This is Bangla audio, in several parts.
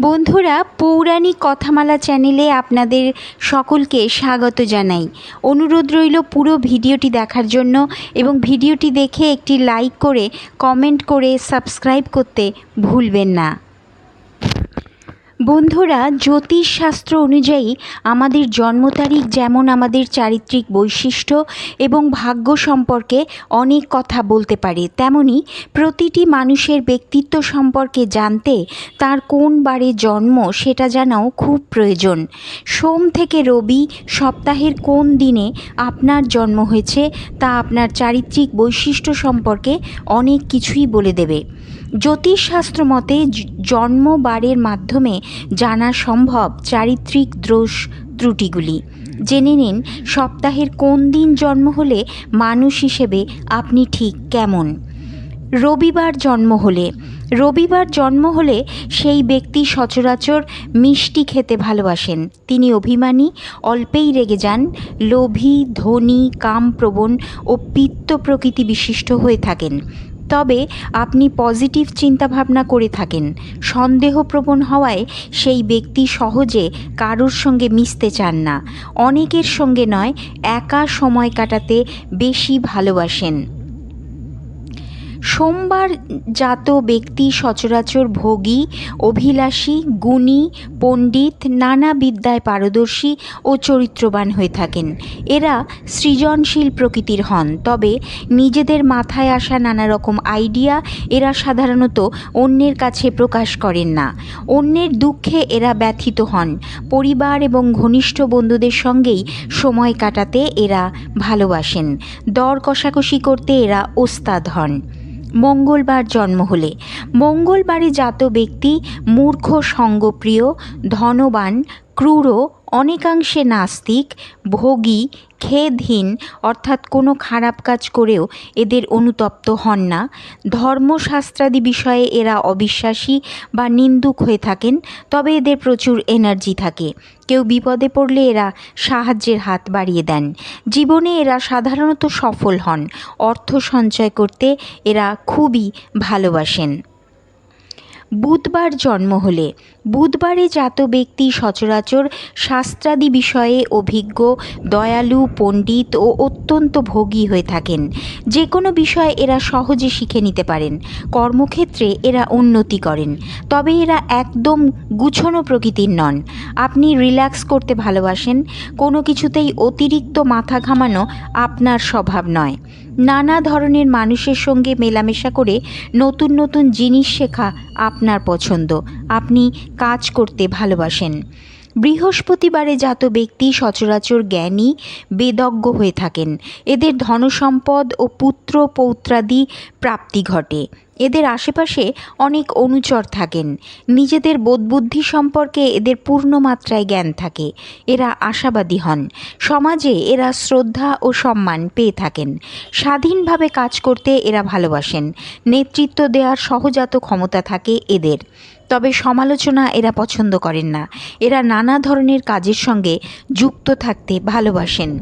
বন্ধুরা, পৌরাণিক কথামালা চ্যানেলে আপনাদের সকলকে স্বাগত জানাই। অনুরোধ রইল পুরো ভিডিওটি দেখার জন্য এবং ভিডিওটি দেখে একটি লাইক করে, কমেন্ট করে, সাবস্ক্রাইব করতে ভুলবেন না। বন্ধুরা, জ্যোতিষশাস্ত্র অনুযায়ী আমাদের জন্ম তারিখ যেমন আমাদের চারিত্রিক বৈশিষ্ট্য এবং ভাগ্য সম্পর্কে অনেক কথা বলতে পারে, তেমনি প্রতিটি মানুষের ব্যক্তিত্ব সম্পর্কে জানতে তার কোন বারে জন্ম সেটা জানাও খুব প্রয়োজন। সোম থেকে রবি সপ্তাহের কোন দিনে আপনার জন্ম হয়েছে তা আপনার চারিত্রিক বৈশিষ্ট্য সম্পর্কে অনেক কিছুই বলে দেবে। জ্যোতিষশাস্ত্র মতে জন্মবারের মাধ্যমে জানা সম্ভব চারিত্রিক দোষ ত্রুটিগুলি। জেনে নিন সপ্তাহের কোন দিন জন্ম হলে মানুষ হিসেবে আপনি ঠিক কেমন। রবিবার জন্ম হলে। রবিবার জন্ম হলে সেই ব্যক্তি সচরাচর মিষ্টি খেতে ভালোবাসেন। তিনি অভিমানী, অল্পেই রেগে যান, লোভী, ধনী, কামপ্রবণ ও পিত্ত প্রকৃতি বিশিষ্ট হয়ে থাকেন। তবে আপনি পজিটিভ চিন্তাভাবনা করে থাকেন। সন্দেহপ্রবণ হওয়ায় সেই ব্যক্তি সহজে কারোর সঙ্গে মিশতে চান না। অনেকের সঙ্গে নয়, একা সময় কাটাতে বেশি ভালোবাসেন। সোমবার জাত ব্যক্তি সচরাচর ভোগী, অভিলাষী, গুণী, পণ্ডিত, নানা বিদ্যায় পারদর্শী ও চরিত্রবান হয়ে থাকেন। এরা সৃজনশীল প্রকৃতির হন, তবে নিজেদের মাথায় আসা নানা রকম আইডিয়া এরা সাধারণত অন্যের কাছে প্রকাশ করেন না। অন্যের দুঃখে এরা ব্যথিত হন। পরিবার এবং ঘনিষ্ঠ বন্ধুদের সঙ্গেই সময় কাটাতে এরা ভালোবাসেন। দর কষাকষি করতে এরা ওস্তাদ হন। মঙ্গলবার জন্ম হলে। মঙ্গলবারে জাত ব্যক্তি মূর্খ সঙ্গপ্রিয় ধনবান ক্রূর অনেকাংশে নাস্তিক, ভোগী, খেদহীন, অর্থাৎ কোনো খারাপ কাজ করেও এদের অনুতপ্ত হন না। ধর্মশাস্ত্রাদি বিষয়ে এরা অবিশ্বাসী বা নিন্দুক হয়ে থাকেন, তবে এদের প্রচুর এনার্জি থাকে। কেউ বিপদে পড়লে এরা সাহায্যের হাত বাড়িয়ে দেন। জীবনে এরা সাধারণত সফল হন। অর্থ সঞ্চয় করতে এরা খুবই ভালোবাসেন। বুধবার জন্ম হলে। বুধবারে জাত ব্যক্তি সচরাচর শাস্ত্রাদি বিষয়ে অভিজ্ঞ, দয়ালু, পণ্ডিত ও অত্যন্ত ভোগী হয়ে থাকেন। যে কোনো বিষয়ে এরা সহজে শিখে নিতে পারেন। কর্মক্ষেত্রে এরা উন্নতি করেন। তবে এরা একদম গুছানো প্রকৃতির নন। আপনি রিল্যাক্স করতে ভালোবাসেন। কোনো কিছুতেই অতিরিক্ত মাথা ঘামানো আপনার স্বভাব নয়। নানা ধরনের মানুষের সঙ্গে মেলামেশা করে নতুন নতুন জিনিস শেখা আপনার পছন্দ। আপনি কাজ করতে ভালোবাসেন। বৃহস্পতিবারে জাত ব্যক্তি সচরাচর জ্ঞানী, বেদজ্ঞ হয়ে থাকেন। এদের ধনসম্পদ ও পুত্র পৌত্রাদি প্রাপ্তি ঘটে। এদের আশেপাশে অনেক অনুচর থাকেন। নিজেদের বোধবুদ্ধি সম্পর্কে এদের পূর্ণ মাত্রায় জ্ঞান থাকে। এরা আশাবাদী হন। সমাজে এরা শ্রদ্ধা ও সম্মান পেয়ে থাকেন। স্বাধীনভাবে কাজ করতে এরা ভালোবাসেন। নেতৃত্ব দেওয়ার সহজাত ক্ষমতা থাকে এদের। তবে সমালোচনা এরা পছন্দ করেন না। এরা নানা ধরনের কাজের সঙ্গে যুক্ত থাকতে ভালোবাসেন।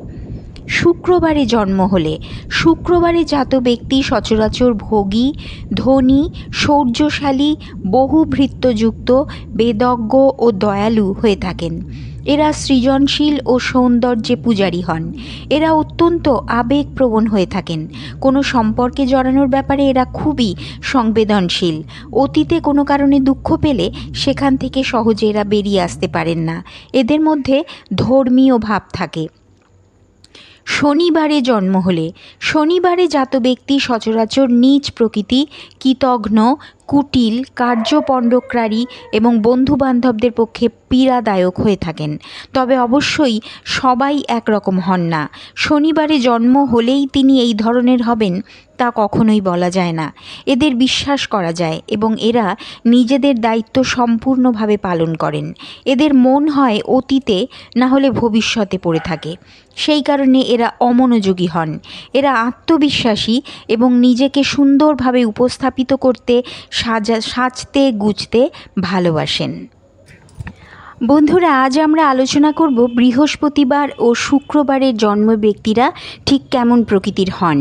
শুক্রবারে জন্ম হলে। শুক্রবারে জাত ব্যক্তি সচরাচর ভোগী, ধনী, শৌর্যশালী, বহুভৃত্যযুক্ত, বেদজ্ঞ ও দয়ালু হয়ে থাকেন। এরা সৃজনশীল ও সৌন্দর্যে পূজারী হন। এরা অত্যন্ত আবেগপ্রবণ হয়ে থাকেন। কোনো সম্পর্কে জড়ানোর ব্যাপারে এরা খুবই সংবেদনশীল। অতীতে কোনো কারণে দুঃখ পেলে সেখান থেকে সহজে এরা বেরিয়ে আসতে পারেন না। এদের মধ্যে ধর্মীয় ভাব থাকে। শনিবারে জন্ম হলে। শনিবারে জাত ব্যক্তি সচরাচর নীচ প্রকৃতি কৃতঘ্ন কুটিল, কার্যপণ্ডক্রারী এবং বন্ধুবান্ধবদের পক্ষে পীড়াদায়ক হয়ে থাকেন। তবে অবশ্যই সবাই একরকম হন না। শনিবারে জন্ম হলেই তিনি এই ধরনের হবেন তা কখনোই বলা যায় না। এদের বিশ্বাস করা যায় এবং এরা নিজেদের দায়িত্ব সম্পূর্ণভাবে পালন করেন। এদের মন হয় অতীতে, না হলে ভবিষ্যতে পড়ে থাকে। সেই কারণে এরা অমনোযোগী হন। এরা আত্মবিশ্বাসী এবং নিজেকে সুন্দরভাবে উপস্থাপিত করতে সাজা, সাজতে, গুজতে ভালোবাসেন। বন্ধুরা, আজ আমরা আলোচনা করব বৃহস্পতিবার ও শুক্রবারের জন্ম ব্যক্তিরা ঠিক কেমন প্রকৃতির হন।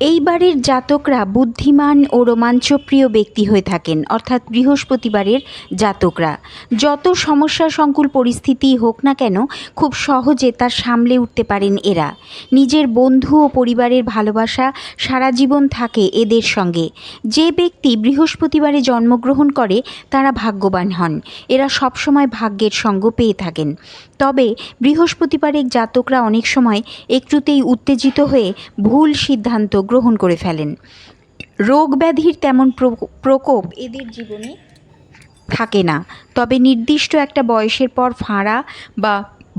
এইবারের জাতকরা বুদ্ধিমান ও রোমাঞ্চপ্রিয় ব্যক্তি হয়ে থাকেন, অর্থাৎ বৃহস্পতিবারের জাতকরা। যত সমস্যা সংকুল পরিস্থিতি হোক না কেন, খুব সহজে তা সামলে উঠতে পারেন এরা। নিজের বন্ধু ও পরিবারের ভালোবাসা সারা জীবন থাকে এদের সঙ্গে। যে ব্যক্তি বৃহস্পতিবারে জন্মগ্রহণ করে, তারা ভাগ্যবান হন। এরা সবসময় ভাগ্যের সঙ্গ পেয়ে থাকেন। তবে বৃহস্পতিবারের জাতকরা অনেক সময় একটুতেই উত্তেজিত হয়ে ভুল সিদ্ধান্ত গ্রহণ করে ফেলেন। রোগ ব্যাধির তেমন প্রকোপ এদের জীবনে থাকে না। তবে নির্দিষ্ট একটা বয়সের পর ফাঁড়া বা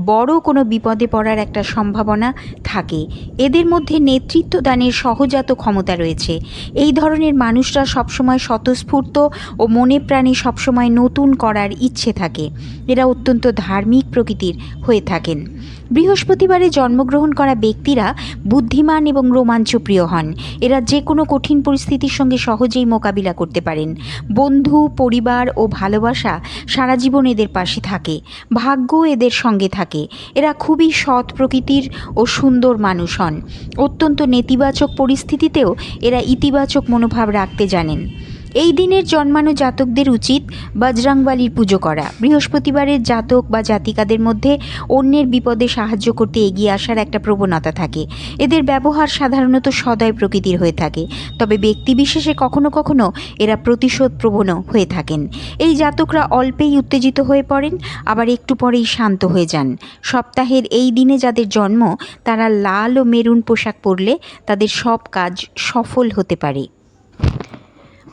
বড় কোনো বিপদে পড়ার একটা সম্ভাবনা থাকে। এদের মধ্যে নেতৃত্ব দানের সহজাত ক্ষমতা রয়েছে। এই ধরনের মানুষরা সবসময় স্বতঃস্ফূর্ত ও মনে প্রাণে সবসময় নতুন করার ইচ্ছে থাকে। এরা অত্যন্ত ধার্মিক প্রকৃতির হয়ে থাকেন। বৃহস্পতিবারে জন্মগ্রহণ করা ব্যক্তিরা বুদ্ধিমান এবং রোমাঞ্চপ্রিয় হন। এরা যে কোনো কঠিন পরিস্থিতির সঙ্গে সহজেই মোকাবিলা করতে পারেন। বন্ধু, পরিবার ও ভালোবাসা সারা জীবন এদের পাশে থাকে। ভাগ্য এদের সঙ্গে থাকে। এরা খুবই সৎ প্রকৃতির ও সুন্দর মানুষ হন। অত্যন্ত নেতিবাচক পরিস্থিতিতেও এরা ইতিবাচক মনোভাব রাখতে জানেন। এই দিনের জন্মানো জাতকদের উচিত বজরংবালির পুজো করা। বৃহস্পতিবারের জাতক বা জাতিকাদের মধ্যে অন্যের বিপদে সাহায্য করতে এগিয়ে আসার একটা প্রবণতা থাকে। এদের ব্যবহার সাধারণত সদয় প্রকৃতির হয়ে থাকে। তবে ব্যক্তিবিশেষে কখনো কখনো এরা প্রতিশোধ প্রবণও হয়ে থাকেন। এই জাতকরা অল্পেই উত্তেজিত হয়ে পড়েন, আবার একটু পরেই শান্ত হয়ে যান। সপ্তাহের এই দিনে যাদের জন্ম, তারা লাল ও মেরুন পোশাক পরলে তাদের সব কাজ সফল হতে পারে।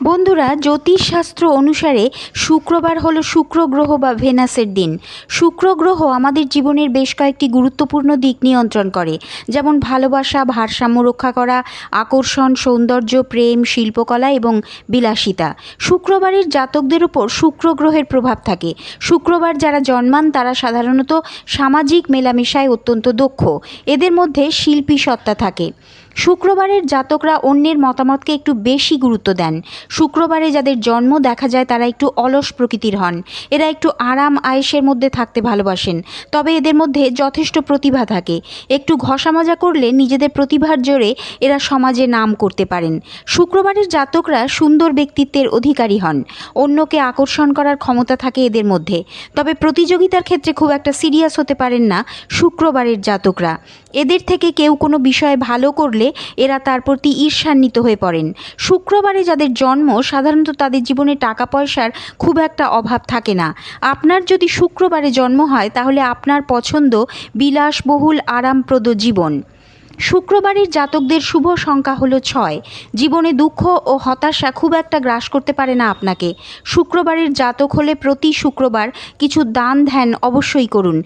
বন্ধুরা, জ্যোতিষশাস্ত্র অনুসারে শুক্রবার হলো শুক্র গ্রহ বা ভেনাসের দিন। শুক্র গ্রহ আমাদের জীবনের বেশ কয়েকটি গুরুত্বপূর্ণ দিক নিয়ন্ত্রণ করে। যেমন ভালোবাসা, ভারসাম্য রক্ষা করা, আকর্ষণ, সৌন্দর্য, প্রেম, শিল্পকলা এবং বিলাসিতা। শুক্রবারের জাতকদের উপর শুক্র গ্রহের প্রভাব থাকে। শুক্রবার যারা জন্মান, তারা সাধারণত সামাজিক মেলামেশায় অত্যন্ত দক্ষ। এদের মধ্যে শিল্পী সত্তা থাকে। শুক্রবারের জাতকরা অন্যের মতামতকে একটু বেশি গুরুত্ব দেন। শুক্রবারে যাদের জন্ম দেখা যায় তারা একটু অলস প্রকৃতির হন। এরা একটু আরাম, আয়েসের মধ্যে থাকতে ভালোবাসেন। তবে এদের মধ্যে যথেষ্ট প্রতিভা থাকে। একটু ঘষা মজা করলে নিজেদের প্রতিভার জোরে এরা সমাজে নাম করতে পারেন। শুক্রবারের জাতকরা সুন্দর ব্যক্তিত্বের অধিকারী হন। অন্যকে আকর্ষণ করার ক্ষমতা থাকে এদের মধ্যে। তবে প্রতিযোগিতার ক্ষেত্রে খুব একটা সিরিয়াস হতে পারেন না শুক্রবারের জাতকরা। এদের থেকে কেউ কোনো বিষয়ে ভালো করলে এরা তার প্রতি ঈর্ষান্বিত হয়ে পড়েন। শুক্রবারে যাদের জন্ম, সাধারণত তাদের জীবনে টাকা পয়সার খুব একটা অভাব থাকে না। আপনার যদি শুক্রবারে জন্ম হয়, তাহলে আপনার পছন্দ বিলাসবহুল, আরামপ্রদ জীবন। শুক্রবারের জাতকদের শুভ সংখ্যা হলো ছয়। জীবনে দুঃখ ও হতাশা খুব একটা গ্রাস করতে পারে না আপনাকে। শুক্রবারের জাতক হলে প্রতি শুক্রবার কিছু দান ধ্যান অবশ্যই করুন।